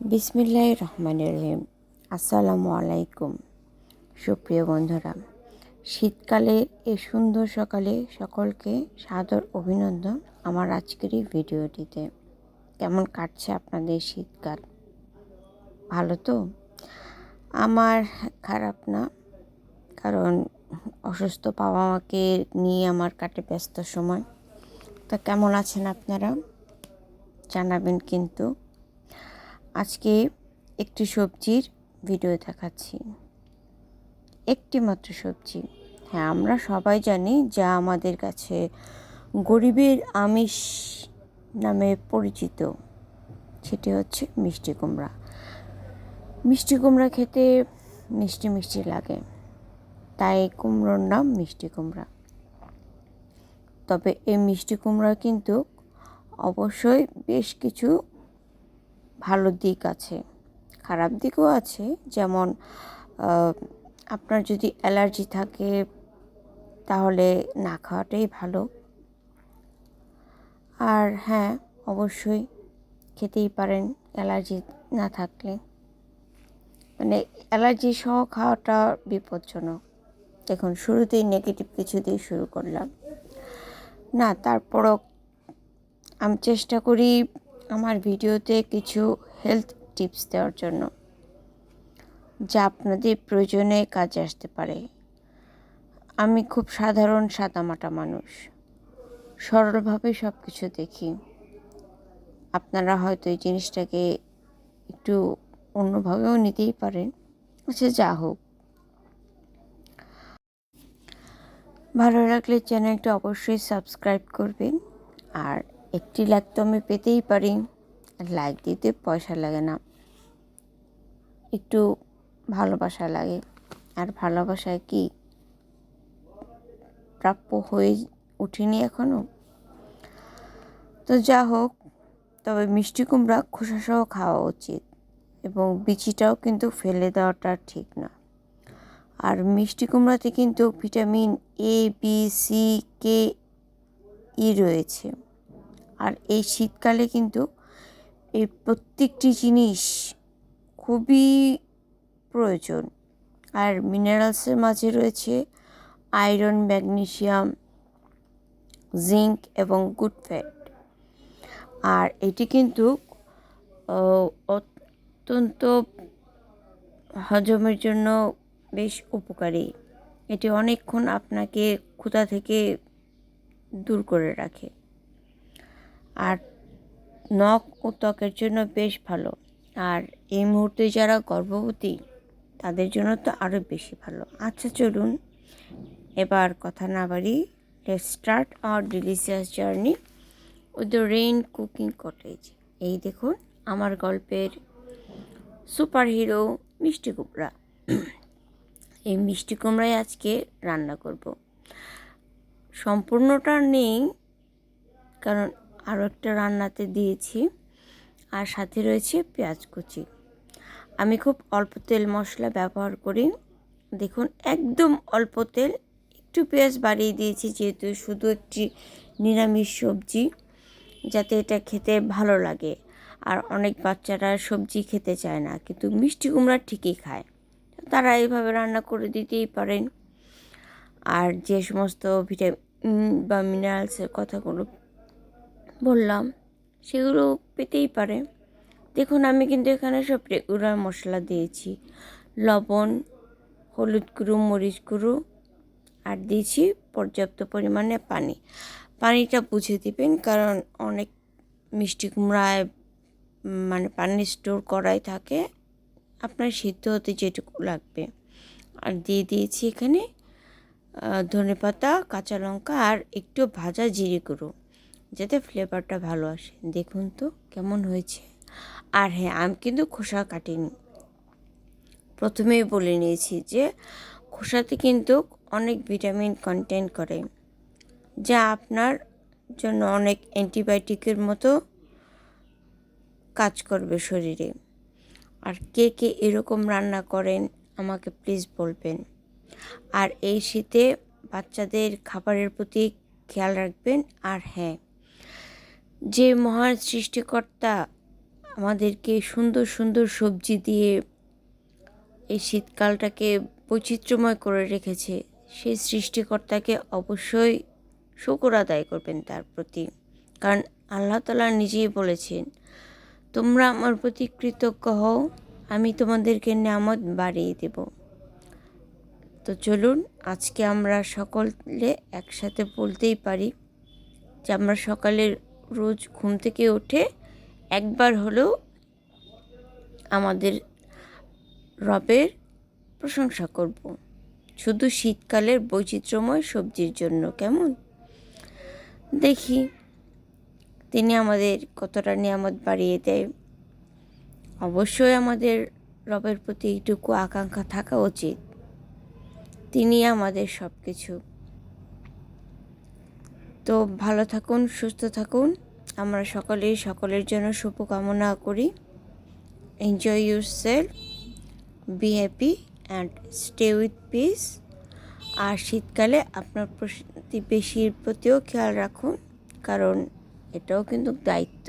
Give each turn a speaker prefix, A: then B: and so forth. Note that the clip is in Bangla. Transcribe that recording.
A: বিসমিল্লাহ রহমান রহিম। আসসালামু আলাইকুম। সুপ্রিয় বন্ধুরা শীতকালের এই সুন্দর সকালে সকলকে সাদর অভিনন্দন আমার আজকের এই ভিডিওটিতে। কেমন কাটছে আপনাদের শীতকাল? ভালো তো? আমার খারাপ না, কারণ অসুস্থ বাবা মাকে নিয়ে আমার কাটে ব্যস্ত সময়। তা কেমন আছেন আপনারা? জানাবেন কিন্তু। আজকে একটি সবজির ভিডিও দেখাচ্ছি। একটি মাত্র সবজি। হ্যাঁ আমরা সবাই জানি যা আমাদের কাছে গরিবের আমিষ নামে পরিচিত। সেটি হচ্ছে মিষ্টি কুমড়া। মিষ্টি কুমড়া খেতে মিষ্টি মিষ্টি লাগে। তাই কুমড়োর নাম মিষ্টি কুমড়া। তবে এই মিষ্টি কুমড়া কিন্তু অবশ্যই বেশ কিছু ভালো দিক আছে, খারাপ দিকও আছে। যেমন আপনার যদি অ্যালার্জি থাকে, তাহলে না খাওয়াটাই ভালো। আর হ্যাঁ অবশ্যই খেতেই পারেন অ্যালার্জি না থাকলে। মানে অ্যালার্জি সহ খাওয়াটা বিপজ্জনক। দেখুন, শুরুতেই নেগেটিভ কিছু দিয়ে শুরু করলাম। না, তারপরও আমি চেষ্টা করি আমার ভিডিওতে কিছু হেলথ টিপস দেওয়ার জন্য, যা আপনাদের প্রয়োজনে কাজে আসতে পারে। আমি খুব সাধারণ সাদামাটা মানুষ। সরলভাবে সব কিছু দেখি। আপনারা হয়তো এই জিনিসটাকে একটু অন্যভাবেও নিতেই পারেন। আচ্ছা যা হোক। ভালো লাগলে চ্যানেলটা অবশ্যই সাবস্ক্রাইব করবেন। আর একটি লাইক তো আমি পেতেই পারি। লাইক দিতে পয়সা লাগে না। একটু ভালোবাসা লাগে। আর ভালোবাসায় কি? প্রাপ্য হয়ে উঠিনি এখনও তো যা হোক, তবে মিষ্টি কুমড়া খোসাসহ খাওয়া উচিত এবং বিচিটাও কিন্তু ফেলে দেওয়াটা ঠিক না। আর মিষ্টি কুমড়াতে কিন্তু vitamin A B C K E রয়েছে। আর এই শীতকালে কিন্তু এই প্রত্যেকটি জিনিস খুবই প্রয়োজন। আর মিনারেলসের মাঝে রয়েছে আয়রন ম্যাগনেশিয়াম জিঙ্ক এবং গুড ফ্যাট আর এটি কিন্তু অত্যন্ত হজমের জন্য বেশ উপকারী। এটি অনেকক্ষণ আপনাকে ক্ষুধা থেকে দূর করে রাখে। আর নখ ও ত্বকের জন্য বেশ ভালো। আর এই মুহূর্তে যারা গর্ভবতী, তাদের জন্য তো আরও বেশি ভালো। আচ্ছা চলুন এবার কথা না বাড়ি let start our delicious journey with the rain cooking cottage এই দেখুন আমার গল্পের সুপার হিরো মিষ্টি কুমড়া। এই মিষ্টি কুমড়াই আজকে রান্না করব। সম্পূর্ণটা নেই, কারণ আরও একটা রান্নাতে দিয়েছি। আর সাথে রয়েছে পেঁয়াজ কুচি। আমি খুব অল্প তেল মশলা ব্যবহার করি। দেখুন, একদম অল্প তেল। একটু পেঁয়াজ বাড়িয়ে দিয়েছি, যেহেতু শুধু একটি নিরামিষ সবজি, যাতে এটা খেতে ভালো লাগে। আর অনেক বাচ্চারা সবজি খেতে চায় না, কিন্তু মিষ্টি কুমড়া ঠিকই খায়। তারা এইভাবে রান্না করে দিতেই পারেন। আর যে সমস্ত ভিটামিন বা মিনারেলসের কথাগুলো বললাম, সেগুলো পেতেই পারে। দেখুন, আমি কিন্তু এখানে সব রেগুলার মশলা দিয়েছি। লবণ, হলুদ গুঁড়ো, মরিচ গুঁড়ো, আর দিয়েছি পর্যাপ্ত পরিমাণে পানি। পানিটা বুঝে দিবেন, কারণ অনেক মিষ্টি কুমড়ায় মানে পানি স্টোর করাই থাকে। আপনার সিদ্ধ হতে যেটুকু লাগবে। আর দিয়ে দিয়েছি এখানে ধনে পাতা কাঁচা লঙ্কা, আর একটু ভাজা জিরে গুঁড়ো। যাতে ফ্লেভারটা ভালো আসে। দেখুন তো কেমন হয়েছে। আর হ্যাঁ আমি কিন্তু খোসা কাটিনি। প্রথমেই বলে নিয়েছি যে, খোসাতে কিন্তু অনেক ভিটামিন কন্টেন করে, যা আপনার জন্য অনেক অ্যান্টিবায়োটিকের মতো কাজ করবে শরীরে। আর কে কে এরকম রান্না করেন, আমাকে প্লিজ বলবেন। আর এই শীতে বাচ্চাদের খাবারের প্রতি খেয়াল রাখবেন। আর হ্যাঁ যে মহান সৃষ্টিকর্তা আমাদেরকে সুন্দর সুন্দর সবজি দিয়ে এই শীতকালটাকে বৈচিত্র্যময় করে রেখেছে, সেই সৃষ্টিকর্তাকে অবশ্যই শুকর আদায় করবেন তার প্রতি। কারণ আল্লাহ তালা নিজেই বলেছেন, তোমরা আমার প্রতি কৃতজ্ঞ হও, আমি তোমাদেরকে নামত বাড়িয়ে দেব। তো চলুন, আজকে আমরা সকলে একসাথে বলতেই পারি যে আমরা সকালে রোজ ঘুম থেকে উঠে একবার হলেও আমাদের রবের প্রশংসা করব। শুধু শীতকালের বৈচিত্র্যময় সবজির জন্য, কেমন? দেখি। তিনি আমাদের কতটা নিয়ামত বাড়িয়ে দেয়। অবশ্যই আমাদের রবের প্রতি এইটুকু আকাঙ্ক্ষা থাকা উচিত। তিনি আমাদের সব কিছু তো ভালো থাকুন, সুস্থ থাকুন। আমরা সকলেই সকলের জন্য শুভকামনা করি। Enjoy yourself be happy and stay with peace আর শীতকালে আপনার প্রতি প্রতিবেশীর প্রতিও খেয়াল রাখুন, কারণ এটাও কিন্তু দায়িত্ব।